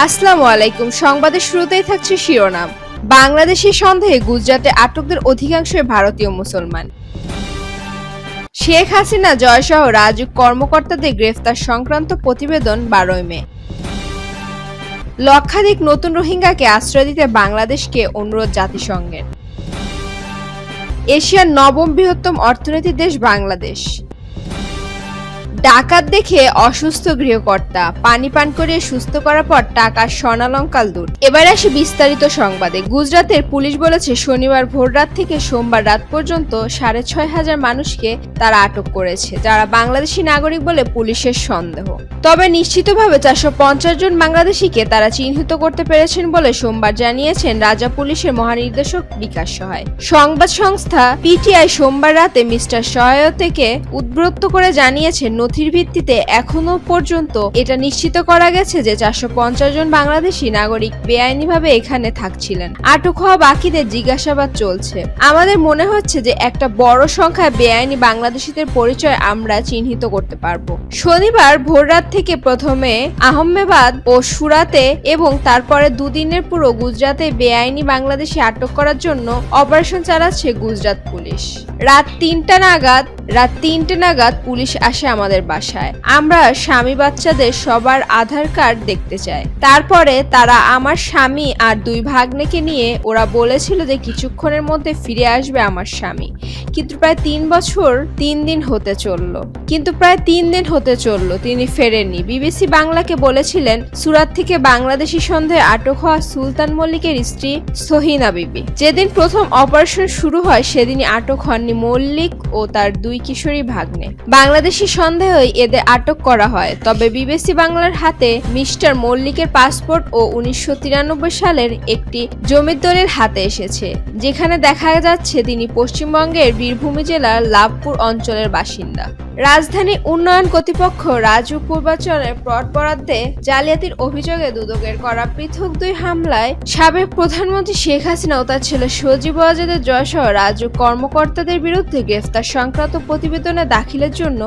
আসসালামু আলাইকুম। সংবাদের শুরুতেই থাকছে শিরোনাম। বাংলাদেশের সন্দেহে গুজরাটে আটকদের অধিকাংশই ভারতীয় মুসলমান। শেখ হাসিনা জয়সহ রাজুক কর্মকর্তাদের গ্রেফতার সংক্রান্ত প্রতিবেদন বারোই মে। লক্ষাধিক নতুন রোহিঙ্গাকে আশ্রয় দিতে বাংলাদেশকে অনুরোধ জাতিসংঘের। এশিয়ার নবম বৃহত্তম অর্থনীতির দেশ বাংলাদেশ। ডাকাত দেখে অসুস্থ গৃহকর্তা। পানি পান করে সুস্থ করার পর টাকার স্বর্ণালঙ্কাল দূর এবার আসি বিস্তারিত সংবাদে। গুজরাতের পুলিশ বলেছে, শনিবার ভোররাত থেকে সোমবার রাত পর্যন্ত সাড়ে ছয় হাজার মানুষকে তারা আটক করেছে, যারা বাংলাদেশি নাগরিক বলে পুলিশের সন্দেহ। তবে নিশ্চিতভাবে চারশো পঞ্চাশ জন বাংলাদেশিকে তারা চিহ্নিত করতে পেরেছেন বলে সোমবার জানিয়েছেন রাজা পুলিশের মহানির্দেশক বিকাশ সহায়। সংবাদ সংস্থা পিটিআই সোমবার রাতে মিস্টার সহায় থেকে উদ্বৃত্ত করে জানিয়েছেন নথির ভিত্তিতে এখনও পর্যন্ত এটা নিশ্চিত করা গেছে যে চারশো পঞ্চাশ জন বাংলাদেশি নাগরিক বেআইনিভাবে এখানে থাকছিলেন। আটক হওয়া বাকিদের জিজ্ঞাসাবাদ চলছে। আমাদের মনে হচ্ছে যে একটা বড় সংখ্যায় বেআইনি বাংলাদেশিদের পরিচয় আমরা চিহ্নিত করতে পারব। শনিবার ভোররাত থেকে প্রথমে আহমেবাদ ও সুরাতে এবং তারপরে দুদিনের পুরো গুজরাতে বেআইনি বাংলাদেশি আটক করার জন্য অপারেশন চালাচ্ছে গুজরাট পুলিশ। রাত তিনটা নাগাদ, রাত তিনটে নাগাদ পুলিশ আসে আমাদের বাসায়। আমরা স্বামী বাচ্চাদের সবার আধার কার্ড দেখতে চাই। তারপরে তারা আমার স্বামী আর দুই ভাগ্নেকে নিয়ে ওরা বলেছিল যে কিছুক্ষণের মধ্যে ফিরে আসবে আমার স্বামী। কিন্তু প্রায় তিন বছর তিন দিন হতে চলল। কিন্তু প্রায় তিন দিন হতে চলল, তিনি ফেরেননি। বিবিসি বাংলাকে বলেছিলেন, সুরাত থেকে বাংলাদেশি সন্দেহে আটক হওয়া সুলতান মল্লিকের স্ত্রী সহিনা বিবি। যেদিন প্রথম অপারেশন শুরু হয়, সেদিনই আটক হননি মল্লিক ও তার দুই কিশোরী ভাগ্নে। বাংলাদেশি সন্দেহে এদের আটক করা হয়। তবে বিবিসি বাংলার হাতে মিস্টার মল্লিকের পাসপোর্ট ও উনিশশো তিরানব্বই সালের একটি জমির হাতে এসেছে, যেখানে দেখা যাচ্ছে তিনি পশ্চিমবঙ্গের বীরভূমি জেলার লাভপুর অঞ্চলের বাসিন্দা। রাজধানী উন্নয়ন কর্তৃপক্ষ রাজু পূর্বাচলের প্লট বরাদ্দে জালিয়াতির অভিযোগে দুদকের করা পৃথক দুই হামলায় সাবেক প্রধানমন্ত্রী শেখ হাসিনা ও তার ছেলে সজীব ওয়াজেদের জয়সহ রাজু কর্মকর্তাদের বিরুদ্ধে গ্রেফতার সংক্রান্ত প্রতিবেদনে দাখিলের জন্য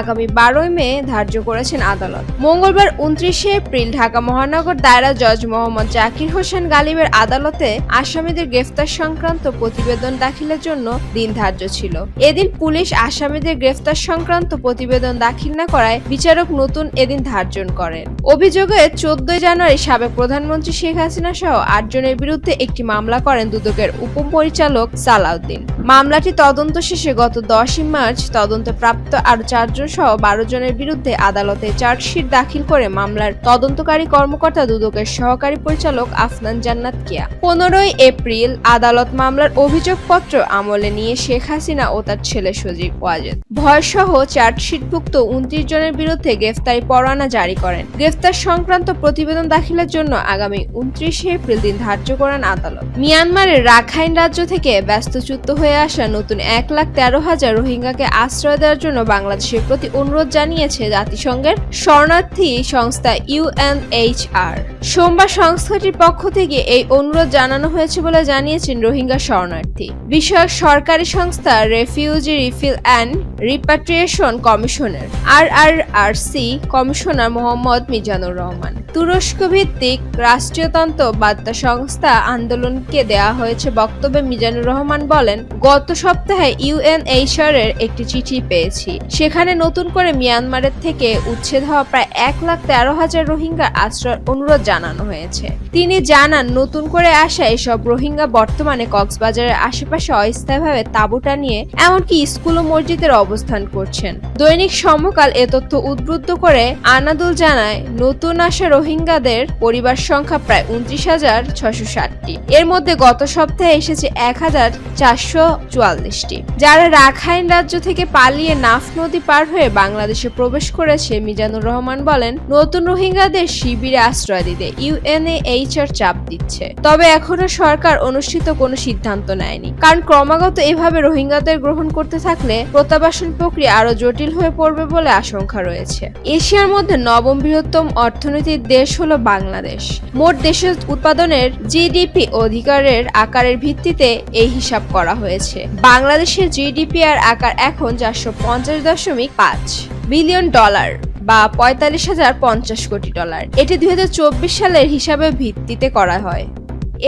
আগামী বারোই মে ধার্য করেছেন আদালত। মঙ্গলবার উনত্রিশে এপ্রিল ঢাকা মহানগর দায়রা জজ মোহাম্মদ জাকির হোসেন গালিবের আদালতে আসামিদের গ্রেফতার সংক্রান্ত প্রতিবেদন দাখিলের জন্য দিন ধার্য ছিল। এদিন পুলিশ আসামিদের গ্রেফতার সংক্রান্ত প্রতিবেদন দাখিল না করায় বিচারক নতুন এদিন ধার্যন করেন। অভিযোগে চোদ্দই জানুয়ারি সাবেক প্রধানমন্ত্রী শেখ হাসিনা সহ আটজনের বিরুদ্ধে একটি মামলা করেন দুদকের উপপরিচালক সালাউদ্দিন। মামলাটি তদন্ত শেষে গত দশই মার্চ তদন্তে প্রাপ্ত আরও চারজন সহ বারো জনের বিরুদ্ধে আদালতে চার্জশিট দাখিল করে মামলার তদন্তকারী কর্মকর্তা দুদকের সহকারী পরিচালক আফনান জান্নাত কিয়া। পনেরোই এপ্রিল আদালত মামলার অভিযোগপত্র আমলে নিয়ে শেখ হাসিনা ও তার ছেলে সজীব ওয়াজেদ। ভয়সহ চার্জশিটভুক্ত উনত্রিশ জনের বিরুদ্ধে গ্রেফতারি পরোয়ানা জারি করেন। গ্রেফতার সংক্রান্ত প্রতিবেদন দাখিলের জন্য আগামী উনত্রিশে এপ্রিল দিন ধার্য করেন আদালত। মিয়ানমারের রাখাইন রাজ্য থেকে ব্যস্তচ্যুত হয়ে আসা নতুন এক লাখ তেরো হাজার রোহিঙ্গাকে আশ্রয় দেওয়ার জন্য বাংলাদেশের প্রতি অনুরোধ জানিয়েছে জাতিসংঘের শরণার্থী সংস্থা ইউএনএইচআর সোমবার সংস্থাটির পক্ষ থেকে এই অনুরোধ জানানো হয়েছে বলে জানিয়েছেন রোহিঙ্গা শরণার্থী। বিষয়ক সরকারি সংস্থা রেফিউজি রিফিল অ্যান্ড রিপাট্রিয়েশন কমিশনের, R R R C commissioner Mohammad Mizanur Rahman. তুরস্ক ভিত্তিক রাষ্ট্রীয়তন্ত্র বার্তা সংস্থা আন্দোলনকে দেয়া হয়েছে বক্তব্যে মিজানুর রহমান বলেন গত সপ্তাহে ইউএনএইচআর এর একটি চিঠি পেয়েছি। সেখানে নতুন করে মিয়ানমারের থেকে উচ্ছেদ হওয়া প্রায় এক লাখ তেরো হাজার রোহিঙ্গার আশ্রয়ের অনুরোধ জানানো হয়েছে। তিনি জানান, নতুন করে আসা এসব রোহিঙ্গা বর্তমানে কক্সবাজারের আশেপাশে অস্থায়ীভাবে তাঁবু নিয়ে এমনকি স্কুল ও মসজিদের অবস্থান করছেন। দৈনিক সমকাল এ তথ্য উদ্বুদ্ধ করে আনাদুল জানায়, নতুন আসা রোহিঙ্গাদের পরিবার সংখ্যা প্রায় উনত্রিশ হাজার ছশো ষাটটি। এর মধ্যে গত সপ্তাহে এসেছে এক হাজার চারশো চুয়াল্লিশটি। যারা রাখাইন রাজ্য থেকে পালিয়ে নাফ নদী পার হয়ে বাংলাদেশে প্রবেশ করেছে, মিজানুর রহমান বলেন, নতুন রোহিঙ্গাদের শিবিরে আশ্রয় দিতে ইউএনএইচআর চাপ দিচ্ছে। তবে এখনও সরকার অনুষ্ঠিত কোনো সিদ্ধান্ত নেয়নি। কারণ ক্রমাগত এভাবে রোহিঙ্গাদের গ্রহণ করতে থাকলে প্রত্যাবাসন প্রক্রিয়া আরও জটিল হয়ে পড়বে বলে আশঙ্কা রয়েছে। এশিয়ার মধ্যে নবম বৃহত্তম অর্থনীতির দেশ হল বাংলাদেশ। মোট দেশের উৎপাদনের জিডিপি অধিকারের আকারের ভিত্তিতে এই হিসাব করা হয়েছে। বাংলাদেশের জিডিপি এর আকার এখন চারশো পঞ্চাশ দশমিক পাঁচ বিলিয়ন ডলার বা পঁয়তাল্লিশ হাজার পঞ্চাশ কোটি ডলার। এটি দুই হাজার চব্বিশ সালের হিসাবে ভিত্তিতে করা হয়।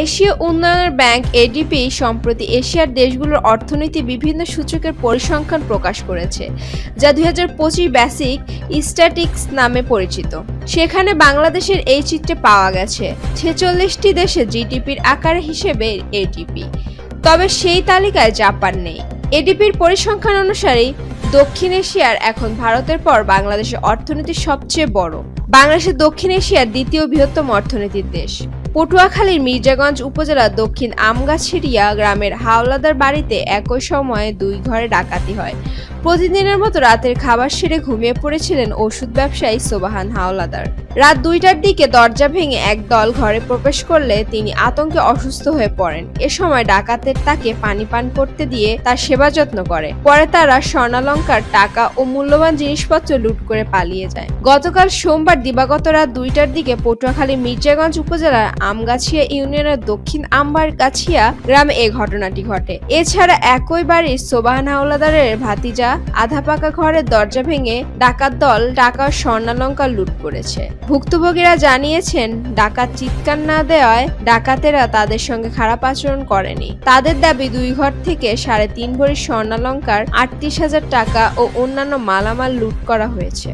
এশীয় উন্নয়ন ব্যাংক এডিপি সম্প্রতি এশিয়ার দেশগুলোর অর্থনীতি বিভিন্ন সূচকের পরিসংখ্যান প্রকাশ করেছে, যা দুই বেসিক স্ট্যাটিক্স নামে পরিচিত। সেখানে বাংলাদেশের এই চিত্রে পাওয়া গেছে, ছেচল্লিশটি দেশে জিডিপির আকার হিসেবে এডিপি তবে সেই তালিকায় জাপান নেই। এডিপির পরিসংখ্যান অনুসারে, দক্ষিণ এশিয়ার এখন ভারতের পর বাংলাদেশের অর্থনীতি সবচেয়ে বড়। বাংলাদেশের দক্ষিণ এশিয়ার দ্বিতীয় বৃহত্তম অর্থনীতির দেশ। পটুয়াখালীর মির্জাগঞ্জ উপজেলার দক্ষিণ আমগাছিড়িয়া গ্রামের হাওলাদার বাড়িতে একই সময়ে দুই ঘরে ডাকাতি হয়। প্রতিদিনের মতো রাতের খাবার সেরে ঘুমিয়ে পড়েছিলেন ওষুধ ব্যবসায়ী সোবাহান হাওলাদার। রাত দুইটার দিকে দরজা ভেঙে এক দল ঘরে প্রবেশ করলে তিনি আতঙ্কে অসুস্থ হয়ে পড়েন। এ সময় ডাকাতের তাকে পানি পান করতে দিয়ে তার সেবা যত্ন করে। পরে তারা স্বর্ণালঙ্কার টাকা ও মূল্যবান জিনিসপত্র লুট করে পালিয়ে যায়। গতকাল সোমবার দিবাগত রাত দুইটার দিকে পটুয়াখালী মির্জাগঞ্জ উপজেলার আমগাছিয়া ইউনিয়নের দক্ষিণ আমবারগাছিয়া গ্রামে এ ঘটনাটি ঘটে। এছাড়া একই বাড়ির সোবাহান ভাতিজা আধা পাকা ঘরের দরজা ভেঙে ডাকাত দল টাকা স্বর্ণালঙ্কার লুট করেছে। ভুক্তভোগীরা জানিয়েছেন, ডাকাত চিৎকার না দেওয়ায় ডাকাতেরা তাদের সঙ্গে খারাপ আচরণ করেনি। তাদের দাবি দুই ঘর থেকে সাড়ে তিন ভরি স্বর্ণালঙ্কার, আটত্রিশ হাজার টাকা ও অন্যান্য মালামাল লুট করা হয়েছে।